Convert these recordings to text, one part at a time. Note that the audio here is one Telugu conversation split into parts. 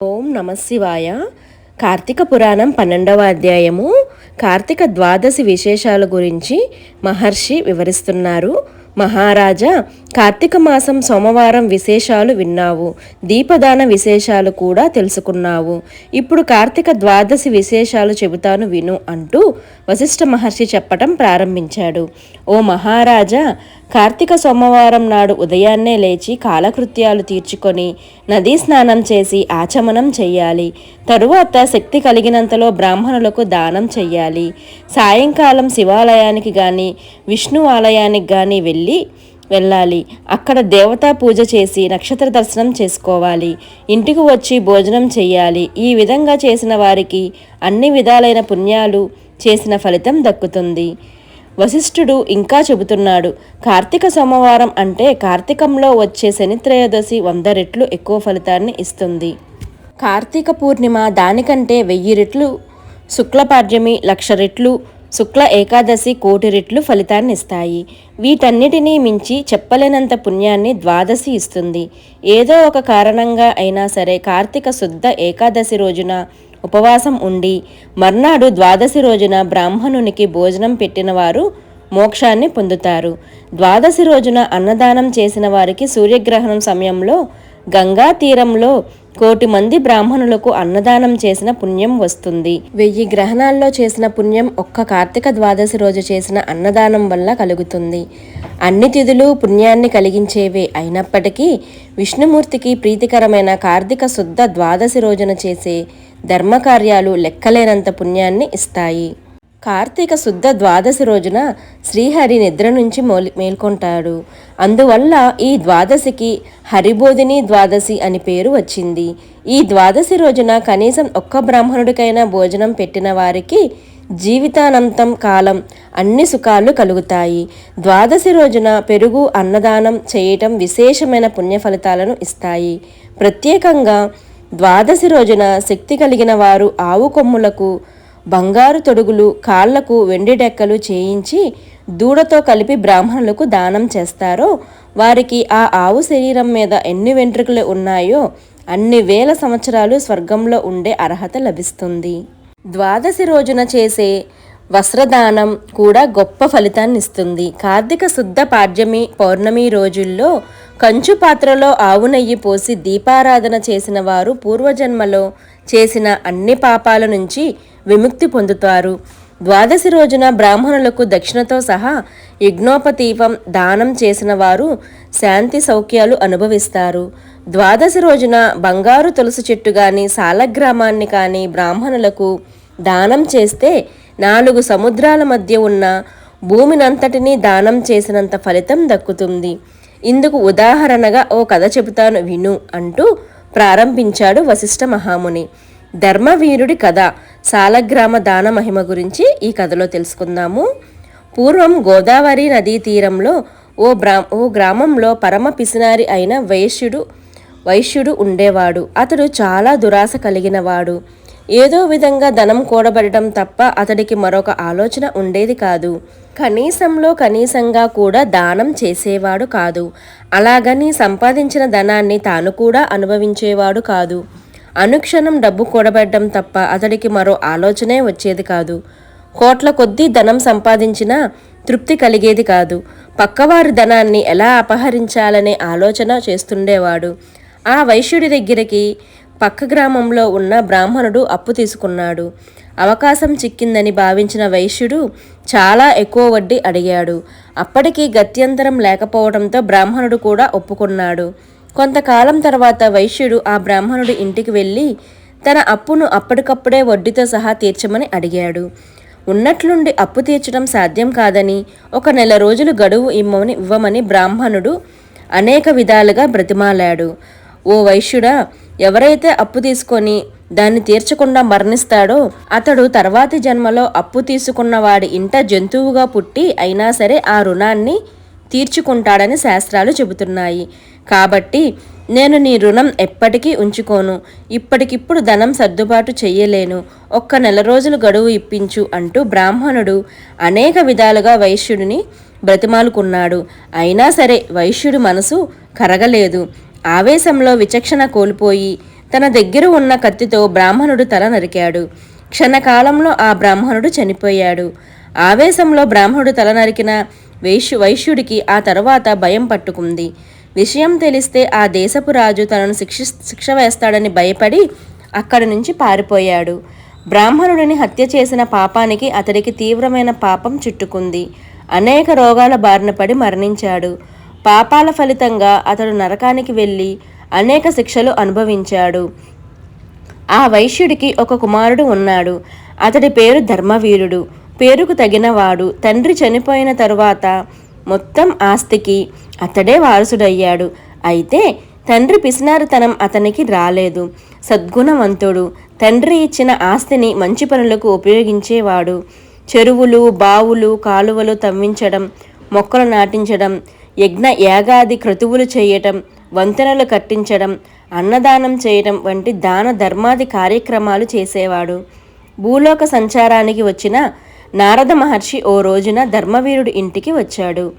ఓం నమశివాయ కార్తీక పురాణం పన్నెండవ అధ్యాయము. కార్తీక ద్వాదశి విశేషాల గురించి మహర్షి వివరిస్తున్నారు. మహారాజా కార్తీక మాసం సోమవారం విశేషాలు విన్నావు. దీపదాన విశేషాలు కూడా తెలుసుకున్నావు. ఇప్పుడు కార్తీక ద్వాదశి విశేషాలు చెబుతాను విను అంటూ వశిష్ఠ మహర్షి చెప్పటం ప్రారంభించాడు. ఓ మహారాజా కార్తీక సోమవారం నాడు ఉదయాన్నే లేచి కాలకృత్యాలు తీర్చుకొని నదీ స్నానం చేసి ఆచమనం చెయ్యాలి. తరువాత శక్తి కలిగినంతలో బ్రాహ్మణులకు దానం చెయ్యాలి. సాయంకాలం శివాలయానికి కానీ విష్ణు ఆలయానికి కానీ వెళ్ళి వెళ్ళాలి. అక్కడ దేవతా పూజ చేసి నక్షత్ర దర్శనం చేసుకోవాలి. ఇంటికి వచ్చి భోజనం చేయాలి ఈ విధంగా చేసిన వారికి అన్ని విధాలైన పుణ్యాలు చేసిన ఫలితం దక్కుతుంది. వశిష్ఠుడు ఇంకా చెబుతున్నాడు కార్తీక సోమవారం అంటే కార్తీకంలో వచ్చే శనిత్రయోదశి వంద రెట్లు ఎక్కువ ఫలితాన్ని ఇస్తుంది. కార్తీక పూర్ణిమ దానికంటే వెయ్యి రెట్లు శుక్లపాడ్యమి లక్ష రెట్లు శుక్ల ఏకాదశి కోటి రెట్లు ఫలితాన్ని ఇస్తాయి. వీటన్నిటినీ మించి చెప్పలేనంత పుణ్యాన్ని ద్వాదశి ఇస్తుంది. ఏదో ఒక కారణంగా అయినా సరే కార్తీక శుద్ధ ఏకాదశి రోజున ఉపవాసం ఉండి మర్నాడు ద్వాదశి రోజున బ్రాహ్మణునికి భోజనం పెట్టిన వారు మోక్షాన్ని పొందుతారు. ద్వాదశి రోజున అన్నదానం చేసిన వారికి సూర్యగ్రహణం సమయంలో గంగా తీరంలో కోటి మంది బ్రాహ్మణులకు అన్నదానం చేసిన పుణ్యం వస్తుంది. వెయ్యి గ్రహణాల్లో చేసిన పుణ్యం ఒక్క కార్తీక ద్వాదశి రోజు చేసిన అన్నదానం వల్ల కలుగుతుంది. అన్ని తిథులు పుణ్యాన్ని కలిగించేవే అయినప్పటికీ విష్ణుమూర్తికి ప్రీతికరమైన కార్తీక శుద్ధ ద్వాదశి రోజున చేసే ధర్మకార్యాలు లెక్కలేనంత పుణ్యాన్ని ఇస్తాయి. కార్తీక శుద్ధ ద్వాదశి రోజున శ్రీహరి నిద్ర నుంచి మోలి మేల్కొంటాడు. అందువల్ల ఈ ద్వాదశికి హరిబోధిని ద్వాదశి అని పేరు వచ్చింది. ఈ ద్వాదశి రోజున కనీసం ఒక్క బ్రాహ్మణుడికైనా భోజనం పెట్టిన వారికి జీవితానంతం కాలం అన్ని సుఖాలు కలుగుతాయి. ద్వాదశి రోజున పెరుగు అన్నదానం చేయటం విశేషమైన పుణ్య ఫలితాలను ఇస్తాయి. ప్రత్యేకంగా ద్వాదశి రోజున శక్తి కలిగిన వారు ఆవు కొమ్ములకు బంగారు తొడుగులు కాళ్ళకు వెండి డెక్కలు చేయించి దూడతో కలిపి బ్రాహ్మణులకు దానం చేస్తారో వారికి ఆ ఆవు శరీరం మీద ఎన్ని వెంట్రుకలు ఉన్నాయో అన్ని వేల సంవత్సరాలు స్వర్గంలో ఉండే అర్హత లభిస్తుంది. ద్వాదశి రోజున చేసే వస్త్రదానం కూడా గొప్ప ఫలితాన్ని ఇస్తుంది కార్తీక శుద్ధ పాడ్యమి పౌర్ణమి రోజుల్లో కంచు పాత్రలో ఆవు నెయ్యి పోసి దీపారాధన చేసిన వారు పూర్వజన్మలో చేసిన అన్ని పాపాల నుంచి విముక్తి పొందుతారు. ద్వాదశి రోజున బ్రాహ్మణులకు దక్షిణతో సహా యజ్ఞోపతీపం దానం చేసిన వారు శాంతి సౌఖ్యాలు అనుభవిస్తారు. ద్వాదశి రోజున బంగారు తులసి చెట్టు కానీ సాలగ్రామాన్ని కానీ బ్రాహ్మణులకు దానం చేస్తే నాలుగు సముద్రాల మధ్య ఉన్న భూమినంతటినీ దానం చేసినంత ఫలితం దక్కుతుంది. ఇందుకు ఉదాహరణగా ఓ కథ చెబుతాను విను అంటూ ప్రారంభించాడు వశిష్ఠ మహాముని. ధర్మవీరుడి కథ. సాలగ్రామ దాన మహిమ గురించి ఈ కథలో తెలుసుకుందాము. పూర్వం గోదావరి నదీ తీరంలో ఓ బ్రా ఓ గ్రామంలో పరమ పిసినారి అయిన వైశ్యుడు వైశ్యుడు ఉండేవాడు. అతడు చాలా దురాశ కలిగినవాడు. ఏదో విధంగా ధనం కూడబడటం తప్ప అతడికి మరొక ఆలోచన ఉండేది కాదు. కనీసంలో కనీసంగా కూడా దానం చేసేవాడు కాదు. అలాగని సంపాదించిన ధనాన్ని తాను కూడా అనుభవించేవాడు కాదు. అనుక్షణం డబ్బు కూడబెట్టడం తప్ప అతడికి మరో ఆలోచనే వచ్చేది కాదు. కోట్ల కొద్దీ ధనం సంపాదించినా తృప్తి కలిగేది కాదు. పక్కవారి ధనాన్ని ఎలా అపహరించాలనే ఆలోచన చేస్తుండేవాడు. ఆ వైశ్యుడి దగ్గరికి పక్క గ్రామంలో ఉన్న బ్రాహ్మణుడు అప్పు తీసుకున్నాడు. అవకాశం చిక్కిందని భావించిన వైశ్యుడు చాలా ఎక్కువ వడ్డీ అడిగాడు. అప్పటికి గత్యంతరం లేకపోవడంతో బ్రాహ్మణుడు కూడా ఒప్పుకున్నాడు. కొంతకాలం తర్వాత వైశ్యుడు ఆ బ్రాహ్మణుడి ఇంటికి వెళ్ళి తన అప్పును అప్పటికప్పుడే వడ్డీతో సహా తీర్చమని అడిగాడు. ఉన్నట్లుండి అప్పు తీర్చడం సాధ్యం కాదని ఒక నెల రోజులు గడువు ఇమ్మని ఇవ్వమని బ్రాహ్మణుడు అనేక విధాలుగా బ్రతిమాలాడు. ఓ వైశ్యుడా ఎవరైతే అప్పు తీసుకొని దాన్ని తీర్చకుండా మరణిస్తాడో అతడు తర్వాతి జన్మలో అప్పు తీసుకున్న వాడి ఇంట జంతువుగా పుట్టి అయినా సరే ఆ రుణాన్ని తీర్చుకుంటాడని శాస్త్రాలు చెబుతున్నాయి. కాబట్టి నేను నీ రుణం ఎప్పటికీ ఉంచుకోను. ఇప్పటికిప్పుడు ధనం సర్దుబాటు చెయ్యలేను. ఒక్క నెల రోజులు గడువు ఇప్పించు అంటూ బ్రాహ్మణుడు అనేక విధాలుగా వైశ్యుడిని బ్రతిమాలుకున్నాడు. అయినా సరే వైశ్యుడు మనసు కరగలేదు. ఆవేశంలో విచక్షణ కోల్పోయి తన దగ్గర ఉన్న కత్తితో బ్రాహ్మణుడు తల నరికాడు. క్షణకాలంలో ఆ బ్రాహ్మణుడు చనిపోయాడు. ఆవేశంలో బ్రాహ్మణుడు తల నరికిన వైశ్యు వైశ్యుడికి ఆ తర్వాత భయం పట్టుకుంది. విషయం తెలిస్తే ఆ దేశపు రాజు తనను శిక్ష శిక్ష వేస్తాడని భయపడి అక్కడి నుంచి పారిపోయాడు. బ్రాహ్మణుడిని హత్య చేసిన పాపానికి అతడికి తీవ్రమైన పాపం చుట్టుకుంది. అనేక రోగాల బారిన పడి మరణించాడు. పాపాల ఫలితంగా అతడు నరకానికి వెళ్ళి అనేక శిక్షలు అనుభవించాడు. ఆ వైశ్యుడికి ఒక కుమారుడు ఉన్నాడు. అతడి పేరు ధర్మవీరుడు. పేరుకు తగినవాడు. తండ్రి చనిపోయిన తరువాత మొత్తం ఆస్తికి అతడే వారసుడయ్యాడు. అయితే తండ్రి పిసినారితనం అతనికి రాలేదు. సద్గుణవంతుడు. తండ్రి ఇచ్చిన ఆస్తిని మంచి పనులకు ఉపయోగించేవాడు. చెరువులు బావులు కాలువలు తవ్వించడం మొక్కలు నాటించడం యజ్ఞ యాగాది క్రతువులు చేయటం వంతెనలు కట్టించడం అన్నదానం చేయటం వంటి దాన ధర్మాది కార్యక్రమాలు చేసేవాడు. భూలోక సంచారానికి వచ్చిన నారద మహర్షి ఓ రోజున ధర్మవీరుడి ఇంటికి వచ్చాడు.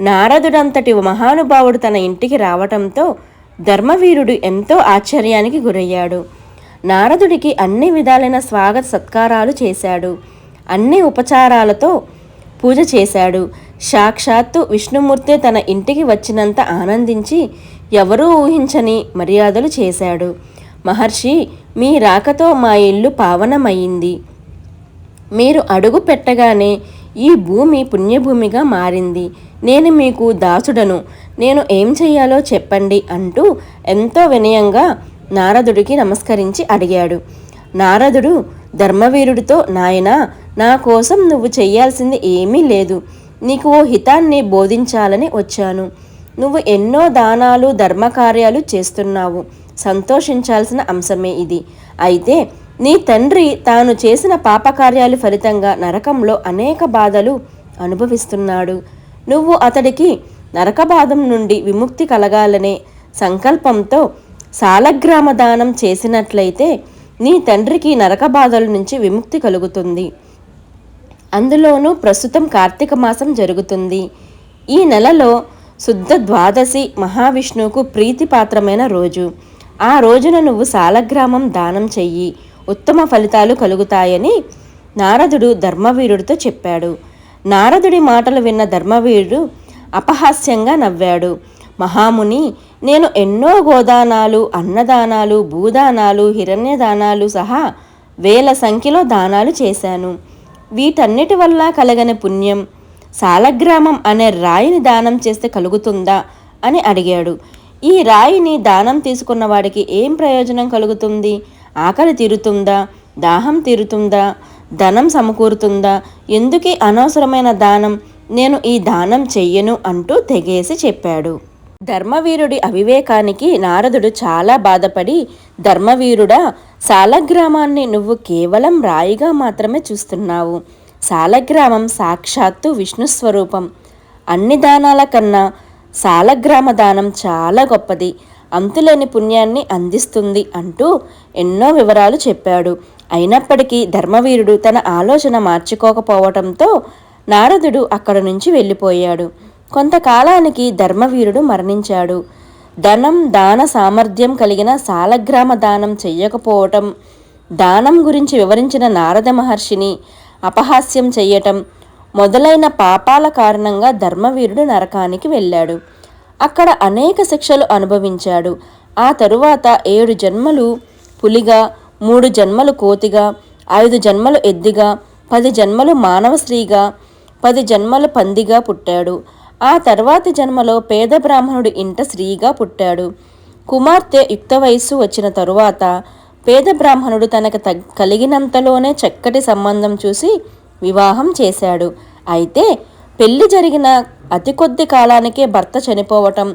నారదుడంతటి మహానుభావుడు తన ఇంటికి రావటంతో ధర్మవీరుడు ఎంతో ఆశ్చర్యానికి గురయ్యాడు. నారదుడికి అన్ని విధాలైన స్వాగత సత్కారాలు చేశాడు. అన్ని ఉపచారాలతో పూజ చేశాడు. సాక్షాత్తు విష్ణుమూర్తి తన ఇంటికి వచ్చినంత ఆనందించి ఎవరూ ఊహించని మర్యాదలు చేశాడు. మహర్షి మీ రాకతో మా ఇల్లు పావనమయ్యింది. మీరు అడుగు పెట్టగానే ఈ భూమి పుణ్యభూమిగా మారింది. నేను మీకు దాసుడను. నేను ఏం చెయ్యాలో చెప్పండి అంటూ ఎంతో వినయంగా నారదుడికి నమస్కరించి అడిగాడు. నారదుడు ధర్మవీరుడితో నాయనా నా కోసం నువ్వు చెయ్యాల్సింది ఏమీ లేదు. నీకు ఓ హితాన్ని బోధించాలని వచ్చాను. నువ్వు ఎన్నో దానాలు ధర్మకార్యాలు చేస్తున్నావు. సంతోషించాల్సిన అంశమే ఇది. అయితే నీ తండ్రి తాను చేసిన పాపకార్యాలు ఫలితంగా నరకంలో అనేక బాధలు అనుభవిస్తున్నాడు. నువ్వు అతడికి నరకబాధం నుండి విముక్తి కలగాలనే సంకల్పంతో సాలగ్రామ దానం చేసినట్లయితే నీ తండ్రికి నరక బాధల నుంచి విముక్తి కలుగుతుంది. అందులోనూ ప్రస్తుతం కార్తీక మాసం జరుగుతుంది. ఈ నెలలో శుద్ధ ద్వాదశి మహావిష్ణువుకు ప్రీతిపాత్రమైన రోజు. ఆ రోజున నువ్వు సాలగ్రామం దానం చెయ్యి. ఉత్తమ ఫలితాలు కలుగుతాయని నారదుడు ధర్మవీరుడితో చెప్పాడు. నారదుడి మాటలు విన్న ధర్మవీరుడు అపహాస్యంగా నవ్వాడు. మహాముని నేను ఎన్నో గోదానాలు అన్నదానాలు భూదానాలు హిరణ్యదానాలు సహా వేల సంఖ్యలో దానాలు చేశాను. వీటన్నిటి వల్ల కలగని పుణ్యం సాలగ్రామం అనే రాయిని దానం చేస్తే కలుగుతుందా అని అడిగాడు. ఈ రాయిని దానం తీసుకున్న వాడికి ఏం ప్రయోజనం కలుగుతుంది? ఆకలి తీరుతుందా? దాహం తీరుతుందా? ధనం సమకూరుతుందా? ఎందుకే అనవసరమైన దానం? నేను ఈ దానం చెయ్యను అంటూ తెగేసి చెప్పాడు. ధర్మవీరుడి అవివేకానికి నారదుడు చాలా బాధపడి ధర్మవీరుడా సాలగ్రామాన్ని నువ్వు కేవలం రాయిగా మాత్రమే చూస్తున్నావు. సాలగ్రామం సాక్షాత్తు విష్ణు స్వరూపం. అన్ని దానాల కన్నా సాలగ్రామ దానం చాలా గొప్పది. అంతులేని పుణ్యాన్ని అందిస్తుంది అంటూ ఎన్నో వివరాలు చెప్పాడు. అయినప్పటికీ ధర్మవీరుడు తన ఆలోచన మార్చుకోకపోవటంతో నారదుడు అక్కడ నుంచి వెళ్ళిపోయాడు. కొంతకాలానికి ధర్మవీరుడు మరణించాడు. ధనం దాన సామర్థ్యం కలిగిన సాలగ్రామ దానం చెయ్యకపోవటం దానం గురించి వివరించిన నారద మహర్షిని అపహాస్యం చెయ్యటం మొదలైన పాపాల కారణంగా ధర్మవీరుడు నరకానికి వెళ్ళాడు. అక్కడ అనేక శిక్షలు అనుభవించాడు. ఆ తరువాత ఏడు జన్మలు పులిగా మూడు జన్మలు కోతిగా ఐదు జన్మలు ఎద్దిగా పది జన్మలు మానవ స్త్రీగా పది జన్మలు పందిగా పుట్టాడు. ఆ తర్వాతి జన్మలో పేద బ్రాహ్మణుడి ఇంట స్త్రీగా పుట్టాడు. కుమార్తె యుక్త వయస్సు వచ్చిన తరువాత పేద బ్రాహ్మణుడు తనకు తగ్ కలిగినంతలోనే చక్కటి సంబంధం చూసి వివాహం చేశాడు. అయితే పెళ్ళి జరిగిన అతి కొద్ది కాలానికే భర్త చనిపోవటం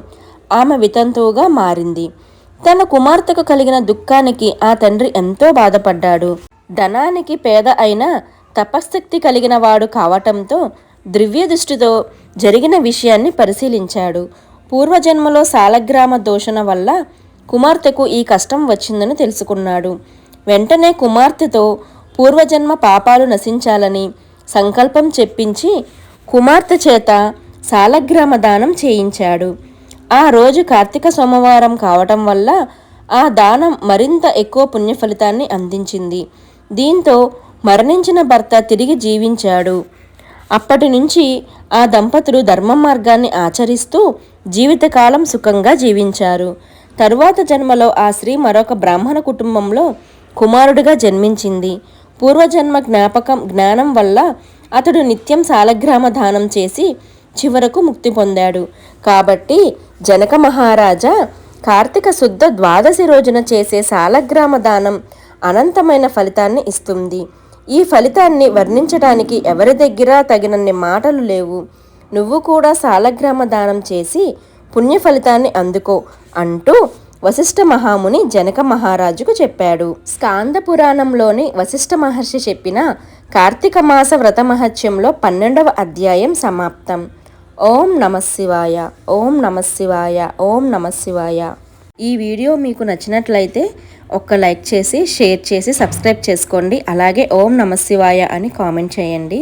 ఆమె వితంతువుగా మారింది. తన కుమార్తెకు కలిగిన దుఃఖానికి ఆ తండ్రి ఎంతో బాధపడ్డాడు. ధనానికి పేద అయిన తపశక్తి కలిగిన వాడు కావటంతో ద్రవ్య దృష్టితో జరిగిన విషయాన్ని పరిశీలించాడు. పూర్వజన్మలో సాలగ్రామ దోషణ వల్ల కుమార్తెకు ఈ కష్టం వచ్చిందని తెలుసుకున్నాడు. వెంటనే కుమార్తెతో పూర్వజన్మ పాపాలు నశించాలని సంకల్పం చెప్పించి కుమార్తె చేత సాలగ్రామ దానం చేయించాడు. ఆ రోజు కార్తీక సోమవారం కావటం వల్ల ఆ దానం మరింత ఎక్కువ పుణ్య ఫలితాన్ని అందించింది. దీంతో మరణించిన భర్త తిరిగి జీవించాడు. అప్పటి నుంచి ఆ దంపతులు ధర్మ మార్గాన్ని ఆచరిస్తూ జీవితకాలం సుఖంగా జీవించారు. తరువాత జన్మలో ఆ స్త్రీ మరొక బ్రాహ్మణ కుటుంబంలో కుమారుడిగా జన్మించింది. పూర్వజన్మ జ్ఞాపకం జ్ఞానం వల్ల అతడు నిత్యం సాలగ్రామ దానం చేసి చివరకు ముక్తి పొందాడు. కాబట్టి జనక మహారాజా కార్తీక శుద్ధ ద్వాదశి రోజున చేసే సాలగ్రామ దానం అనంతమైన ఫలితాన్ని ఇస్తుంది. ఈ ఫలితాన్ని వర్ణించడానికి ఎవరి దగ్గర తగినన్ని మాటలు లేవు. నువ్వు కూడా సాలగ్రామ దానం చేసి పుణ్య ఫలితాన్ని అందుకో అంటూ వశిష్ఠ మహాముని జనక మహారాజుకు చెప్పాడు. స్కాంద పురాణంలోని వశిష్ఠ మహర్షి చెప్పిన కార్తీక మాస వ్రత మహత్యంలో పన్నెండవ అధ్యాయం సమాప్తం. ఓం నమశివాయ ఓం నమశివాయ ఓం నమశివాయ ఈ వీడియో మీకు నచ్చినట్లయితే ఒక్క లైక్ చేసి షేర్ చేసి సబ్స్క్రైబ్ చేసుకోండి. అలాగే ఓం నమశివాయ అని కామెంట్ చేయండి.